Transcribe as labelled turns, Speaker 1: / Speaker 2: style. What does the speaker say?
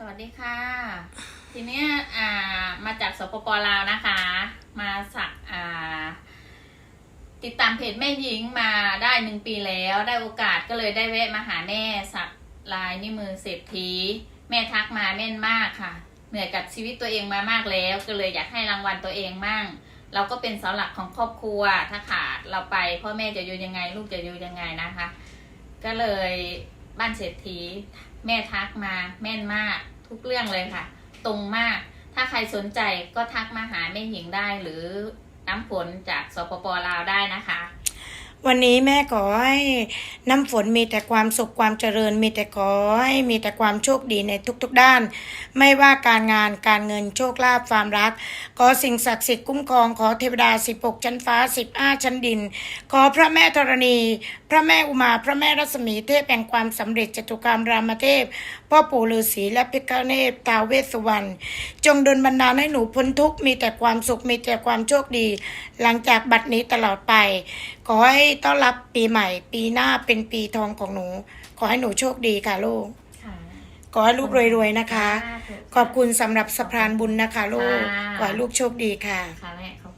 Speaker 1: สวัสดีค่ะ ทีเนี้ยอ่ามาจากสปปลาวนะคะ มาสักอ่า ติดตามเพจแม่หญิงมาได้หนึ่งปีแล้ว ได้โอกาสก็เลยได้แวะมาหาแม่สักลายนิ้วมือเศรษฐีแม่ทักมาแม่นมากค่ะ เหนื่อยกับชีวิตตัวเองมามากแล้ว ก็เลยอยากให้รางวัลตัวเองมั่ง เราก็เป็นเสาหลักของครอบครัวถ้าขาดเราไปพ่อแม่จะอยู่ยังไง ลูกจะอยู่ยังไงนะคะ ก็เลย บ้านเศรษฐี แม่ทักมาแม่นมากทุกเรื่องเลยค่ะ ตรงมาก ถ้าใครสนใจก็ทักมาหาแม่หญิงได้หรือน้ำฝนจากสปปลาวได้นะคะ
Speaker 2: วันนี้แม่ขอให้น้ำฝนมีแต่ความสุขความเจริญ มีแต่ขอให้มีแต่ความโชคดีในทุกๆด้าน ไม่ว่าการงานการเงินโชคลาภความรัก ขอสิ่งศักดิ์สิทธิ์คุ้มครองขอเทวดาสิบหกชั้นฟ้าสิบห้าชั้นดิน ขอพระแม่ธรณี พระแม่อุมาพระแม่รัศมีเทพแห่งความสำเร็จจตุคามรามเทพ พ่อปู่ฤาษีและพิฆเนศท้าเวสสุวรรณจงดลบันดาลให้หนูพ้นทุกข์มีแต่ความสุขมีแต่ความโชคดี หลังจากบัดนี้ตลอดไป ขอให้ต้อนรับปีใหม่ ปีหน้าเป็นปีทองของหนู ขอให้หนูโชคดีค่ะลูก
Speaker 1: ค่ะ
Speaker 2: ขอให้ลูกรวยๆนะคะ
Speaker 1: สาธุ
Speaker 2: ขอบคุณสำหรับสะพานบุญนะคะลูก
Speaker 1: ค่ะ
Speaker 2: ขอให้ลูกโชคดีค่ะ
Speaker 1: ค่ะแม่ขอบ